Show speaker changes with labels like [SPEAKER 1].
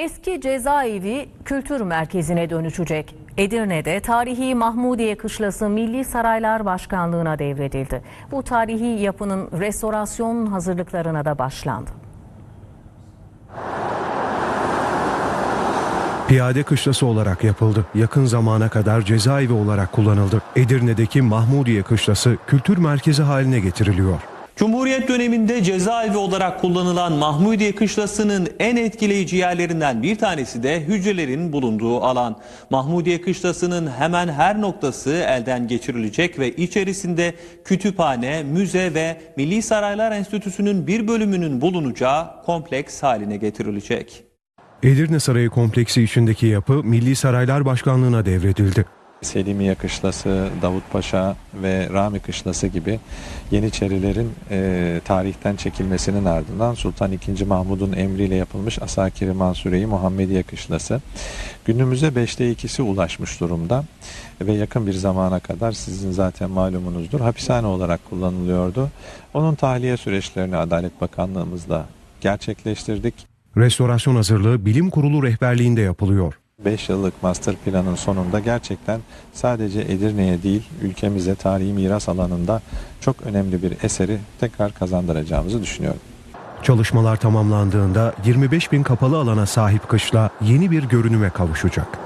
[SPEAKER 1] Eski cezaevi kültür merkezine dönüşecek. Edirne'de tarihi Mahmudiye Kışlası Milli Saraylar Başkanlığı'na devredildi. Bu tarihi yapının restorasyon hazırlıklarına da başlandı.
[SPEAKER 2] Piyade kışlası olarak yapıldı. Yakın zamana kadar cezaevi olarak kullanıldı. Edirne'deki Mahmudiye Kışlası kültür merkezi haline getiriliyor.
[SPEAKER 3] Cumhuriyet döneminde cezaevi olarak kullanılan Mahmudiye Kışlası'nın en etkileyici yerlerinden bir tanesi de hücrelerin bulunduğu alan. Mahmudiye Kışlası'nın hemen her noktası elden geçirilecek ve içerisinde kütüphane, müze ve Milli Saraylar Enstitüsü'nün bir bölümünün bulunacağı kompleks haline getirilecek.
[SPEAKER 2] Edirne Sarayı kompleksi içindeki yapı Milli Saraylar Başkanlığı'na devredildi.
[SPEAKER 4] Selimiye Kışlası, Davutpaşa ve Rami Kışlası gibi Yeniçerilerin e, tarihten çekilmesinin ardından Sultan II. Mahmud'un emriyle yapılmış Asakiri Mansure-i Muhammediye Kışlası günümüze 5'te 2'si ulaşmış durumda ve yakın bir zamana kadar sizin zaten malumunuzdur hapishane olarak kullanılıyordu. Onun tahliye süreçlerini Adalet Bakanlığımızla gerçekleştirdik.
[SPEAKER 2] Restorasyon hazırlığı bilim kurulu rehberliğinde yapılıyor.
[SPEAKER 4] 5 yıllık master planın sonunda gerçekten sadece Edirne'ye değil ülkemize tarihi miras alanında çok önemli bir eseri tekrar kazandıracağımızı düşünüyorum.
[SPEAKER 2] Çalışmalar tamamlandığında 25 bin kapalı alana sahip kışla yeni bir görünüme kavuşacak.